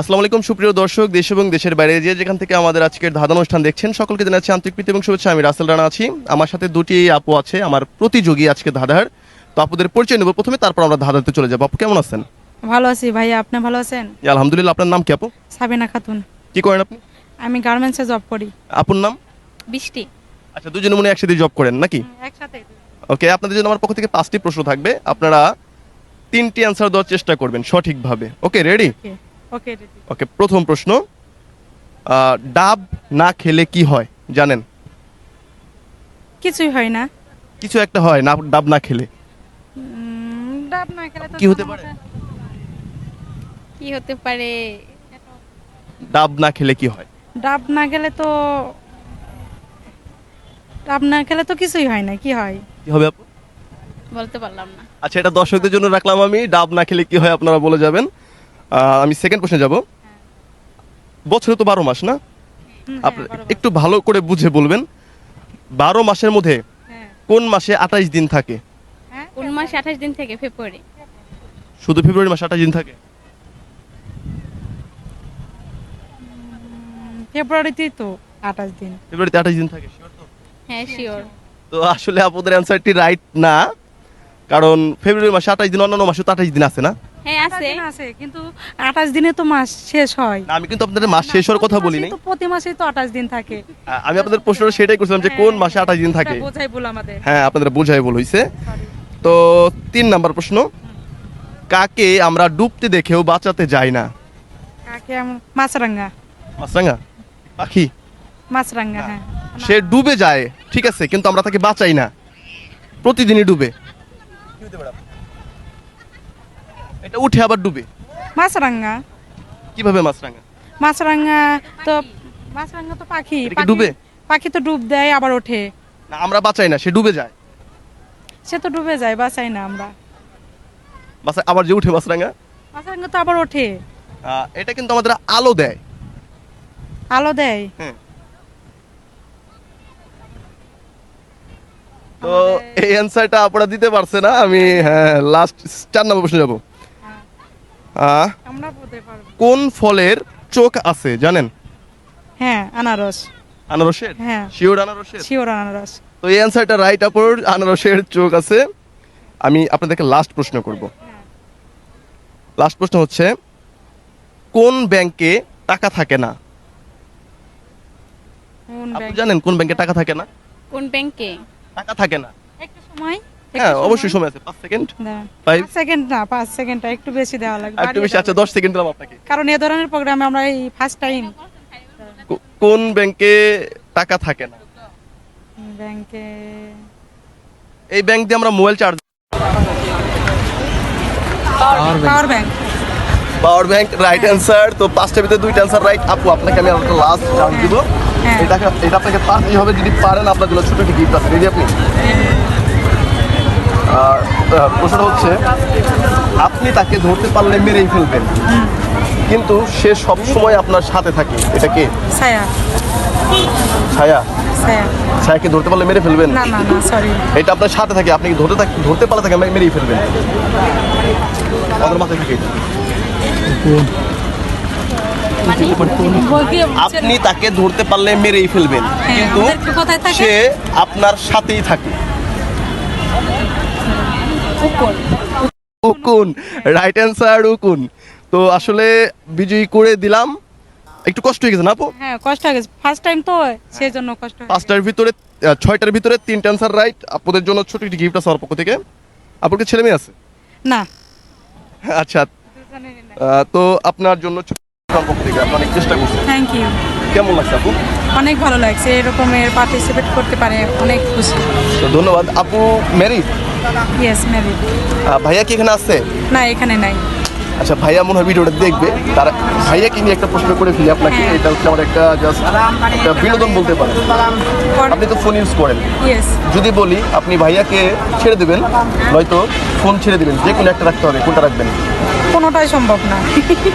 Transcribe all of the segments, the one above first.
আসসালামু আলাইকুম সুপ্রিয় দর্শক দেশ এবং দেশের বাইরে যে যেখান থেকে আমাদের আজকের ধাঁধা অনুষ্ঠান দেখছেন সকলকে জানাচ্ছি আন্তরিক প্রীতি এবং শুভেচ্ছা। আমি রাসেল রানা আছি। আমার সাথে দুটি আপু আছে আমার প্রতিযোগী আজকে ধাঁধার। তো আপুদের পরিচয় নেব প্রথমে তারপর আমরা ধাঁধাতে চলে যাব। আপু কেমন আছেন? ভালো আছি ভাইয়া আপনি ভালো আছেন? আলহামদুলিল্লাহ। আপনার নাম কি আপু? সাবিনা খাতুন। কি করেন আপনি? আমি গার্মেন্টসে জব করি। আপুর নাম? বৃষ্টি। আচ্ছা দুজনে মনে একসাথে জব করেন নাকি? একসাথে। ওকে আপনাদের জন্য আমার পক্ষ থেকে পাঁচটি প্রশ্ন থাকবে। আপনারা তিনটি অ্যান্সার দেওয়ার চেষ্টা করবেন সঠিকভাবে। ওকে রেডি ওকে ওকে প্রথম প্রশ্ন ডাব না খেলে কি হয় জানেন? কিছুই হয় না। কিছু একটা হয় না ডাব না খেলে। ডাব না খেলে কি হতে পারে? কি হতে পারে? ডাব না খেলে কি হয়? ডাব না খেলে তো ডাব না খেলে তো কিছুই হয় না কি হয়? কি হবে আপু? বলতে পারলাম না। আচ্ছা এটা দর্শকদের জন্য রাখলাম আমি ডাব না খেলে কি হয় আপনারা বলে যাবেন। আমি সেকেন্ড প্রশ্নে যাব। বছরে তো বারো মাস না? আপনার হ্যাঁ, একটু ভালো করে বুঝে বলবেন বারো মাসের মধ্যে হ্যাঁ, কোন মাসে আঠাইশ দিন থাকে? হ্যাঁ, কোন মাস আঠাশ দিন থেকে? ফেব্রুয়ারি। শুধু ফেব্রুয়ারি মাসে আঠাশ দিন থাকে? ফেব্রুয়ারিতেই তো আঠাশ দিন। ফেব্রুয়ারিতে আঠাশ দিন থাকে হ্যাঁ শিওর তো আসলে আপনাদের অ্যান্সারটি রাইট না কারণ ফেব্রুয়ারি মাসে আঠাশ দিন অন্যান্য মাসে তো আঠাশ দিন আছে না? হ্যাঁ আঠাশ আছে। আছে কিন্তু আঠাশ দিনে তো মাস শেষ হয়। না, আমি কিন্তু আপনাদের মাস শেষ হওয়ার কথা প্রতি বলিনি। তো প্রতি মাসেই তো আঠাশ দিন থাকে। আমি আপনাদের প্রশ্নটা সেটাই করছিলাম যে কোন মাসে আঠাশ দিন থাকে? বোঝাই বল আমাদের। হ্যাঁ আপনাদের বোঝাই বল হইছে। তো তিন নাম্বার প্রশ্ন কাকে আমরা ডুবতে দেখেও বাঁচাতে যাই না? কাকে মাছরাঙ্গা মাছরাঙা। পাখি? মাছরাঙ্গা হ্যাঁ। সে ডুবে যায় ঠিক আছে কিন্তু আমরা তাকে বাঁচাই না। প্রতিদিনই ডুবে। এটা উঠে আবার ডুবে। মাছরাঙ্গা কীভাবে মাছরাঙা? মাছরাঙ্গা তো মাছরাঙ্গা তো পাখি পাখি- ডুবে? পাখি তো ডুব দেয় আবার ওঠে। না আমরা বাঁচাই না সে ডুবে যায়। সে তো ডুবে যায় বাঁচাই না আমরা। বাঁচাই আবার যে উঠে মাছরাঙা? মাছরাঙ্গা তো আবার ওঠে। এটা কিন্তু আমাদের আলো দেয়। আলো দেয়? হ্যাঁ। তো এই অ্যান্সারটা আপনারা দিতে পারছে না আমি হ্যাঁ লাস্ট চার নম্বর প্রশ্ন যাব আহ, আমরা বলতে পারব কোন ফলের চোখ আছে জানেন? হ্যাঁ আনারস। আনারসের? হ্যাঁ। শিওর আনারসের? শিওর আনারস। তো এই অ্যান্সারটা রাইট আপুর আনারসের চোখ আছে। আমি আপনাদেরকে লাস্ট প্রশ্ন করব। লাস্ট প্রশ্ন হচ্ছে কোন ব্যাংকে টাকা থাকে না? আপনি জানেন কোন ব্যাংকে টাকা থাকে না? কোন ব্যাংকে টাকা থাকে না। একটু সময়। হ্যাঁ অবশ্যই সময় আছে পাঁচ সেকেন্ড Five? পাঁচ সেকেন্ড না পাঁচ সেকেন্ডটা একটু বেশি দেওয়া লাগবে। একটু বেশি আচ্ছা দেওয়া দশ সেকেন্ড দিলাম আপনাকে। কারণ এ ধরনের প্রোগ্রামে আমরা এই ফার্স্ট টাইম কোন ব্যাংকে টাকা থাকে না? ব্যাংকে এই ব্যাংক দিয়ে আমরা mobile charge power bank power bank right answer তো পাঁচটা ভিতরে দুইটা অ্যান্সার রাইট আপু আপনাকে আমি একটা লাস্ট চান্স দিব। হ্যাঁ। এটা এটা আপনাকে পারতেই হবে যদি পারেন আপনার জন্য ছোট একটি গিফট আছে। রেডি আপনি? আর প্রশ্নটা হচ্ছে আপনি তাকে ধরতে পারলে মেরেই ফেলবেন। কিন্তু সে সব সময় আপনার সাথে থাকে। এটা কে? ছায়া। ছায়া? ছায়া। ছায়াকে ধরতে পারলে মেরে ফেলবেন? না না না সরি এটা আপনার সাথে থাকে। আপনি ধরতে থাক- ধরতে পারলে থাকে মেরেই ফেলবেন? আমাদের মাথায় থাকে আপনি তাকে ধরতে পারলে মেরেই ফেলবেন। কিন্তু কোথায় থাকে? সে আপনার সাথেই থাকে। উকুন। রাইট অ্যান্সার উকুন। তো আসলে বিজয়ী করে দিলাম। একটু কষ্ট হয়ে গেছে না আপু? হ্যাঁ কষ্ট হয়ে গেছে। ফার্স্ট টাইম তো সেই জন্য কষ্ট পাঁচটার ভিতরে ছয়টার ভিতরে তিনটা অ্যান্সার রাইট আপনাদের জন্য ছোট একটি গিফট আছে আমার পক্ষ থেকে। আপনার কি ছেলে মেয়ে আছে? না। আচ্ছা। তো আপনার জন্য ছোট পক্ষ থেকে। অনেক চেষ্টা করছেন। থ্যাংক ইউ কেমন লাগছে আপু? অনেক ভালো লাগছে। এরকমের পার্টিসিপেট করতে পারে। অনেক খুশি। তো ধন্যবাদ। আপু ম্যারিড ইয়েস ভাইয়া কি এখানে আছে? না এখানে নাই। আচ্ছা ভাইয়া মনে হয় ভিডিওটা দেখবে। তারা ভাইয়াকে নিয়ে একটা প্রশ্ন করে ফেলি আপনাকে হ্যাঁ। এটা হচ্ছে আমার একটা জাস্ট একটা বিনোদন বলতে পারেন। আপনি তো ফোন ইউজ করেন। যদি বলি আপনি ভাইয়াকে ছেড়ে দেবেন নয়তো ফোন ছেড়ে দেবেন যে কোনো একটা রাখতে হবে কোনটা রাখবেন? কোনোটাই সম্ভব না।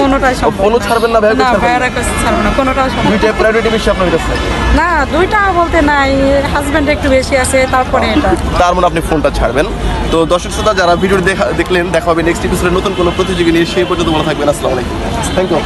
কোনোটাই সম্ভব ফোনও না। ছাড়বেন না, ভাইয়াকে না ছাড়বেন? ভাইয়ারা কাছে ছাড়বো না কোনোটাই সম্ভব দুইটা প্রায়োরিটি বেশি আপনার কাছে। না দুইটা বলতে নাই হাজবেন্ড একটু বেশি আছে তারপরে এটা। তার মানে আপনি ফোনটা ছাড়বেন। তো দর্শক শ্রোতা যারা ভিডিও দেখা দেখলেন দেখা হবে নেক্সট এপিসোডে নতুন কোনো প্রতিযোগী নিয়ে সেই পর্যন্ত ভালো থাকবেন আসসালামু আলাইকুম। Thank you